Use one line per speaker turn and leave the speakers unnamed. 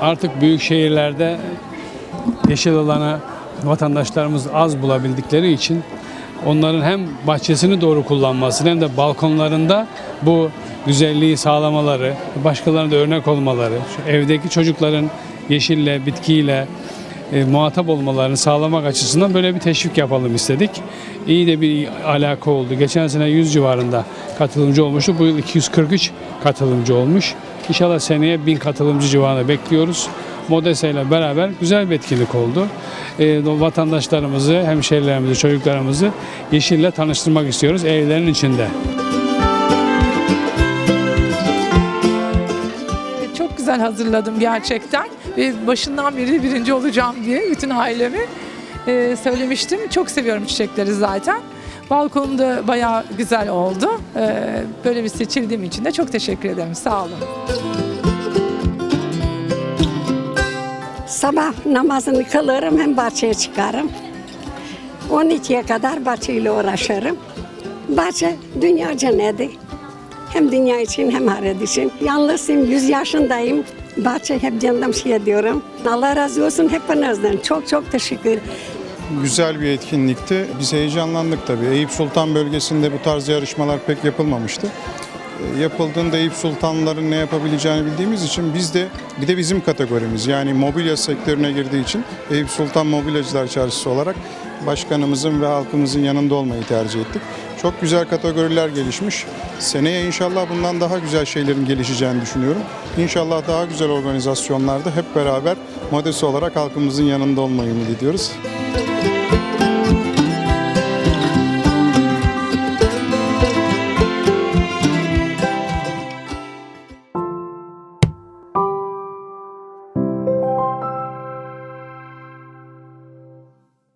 artık büyük şehirlerde yeşil alanı vatandaşlarımız az bulabildikleri için onların hem bahçesini doğru kullanmasını hem de balkonlarında bu güzelliği sağlamaları, başkalarına da örnek olmaları, evdeki çocukların yeşille, bitkiyle e, muhatap olmalarını sağlamak açısından böyle bir teşvik yapalım istedik. İyi de bir alaka oldu. Geçen sene 100 civarında katılımcı olmuştu. Bu yıl 243 katılımcı olmuş. İnşallah seneye 1000 katılımcı civarında bekliyoruz. Modesa ile beraber güzel bir etkinlik oldu. E, vatandaşlarımızı, hemşehrilerimizi, çocuklarımızı yeşille tanıştırmak istiyoruz evlerin içinde.
Çok güzel hazırladım gerçekten. Ve başından beri birinci olacağım diye bütün ailemi e, söylemiştim. Çok seviyorum çiçekleri zaten. Balkonum da bayağı güzel oldu. E, böyle bir seçildiğim için de çok teşekkür ederim. Sağ olun.
Sabah namazını kılarım hem bahçeye çıkarım. 12'ye kadar bahçeyle uğraşırım. Bahçe dünya cenneti. Hem dünya için hem ahiret için. Yalnızım, 100 yaşındayım. Bahçe hep canım şey diyorum. Allah razı olsun hepinizden. Çok çok teşekkür
Güzel bir etkinlikti. Biz heyecanlandık tabii. Eyüp Sultan bölgesinde bu tarz yarışmalar pek yapılmamıştı. E, Yapıldığında Eyüp Sultanların ne yapabileceğini bildiğimiz için biz de bir de bizim kategorimiz yani mobilya sektörüne girdiği için Eyüp Sultan Mobilyacılar Çarşısı olarak başkanımızın ve halkımızın yanında olmayı tercih ettik. Çok güzel kategoriler gelişmiş. Seneye inşallah bundan daha güzel şeylerin gelişeceğini düşünüyorum. İnşallah daha güzel organizasyonlarda hep beraber Modesi olarak halkımızın yanında olmayı ümit ediyoruz.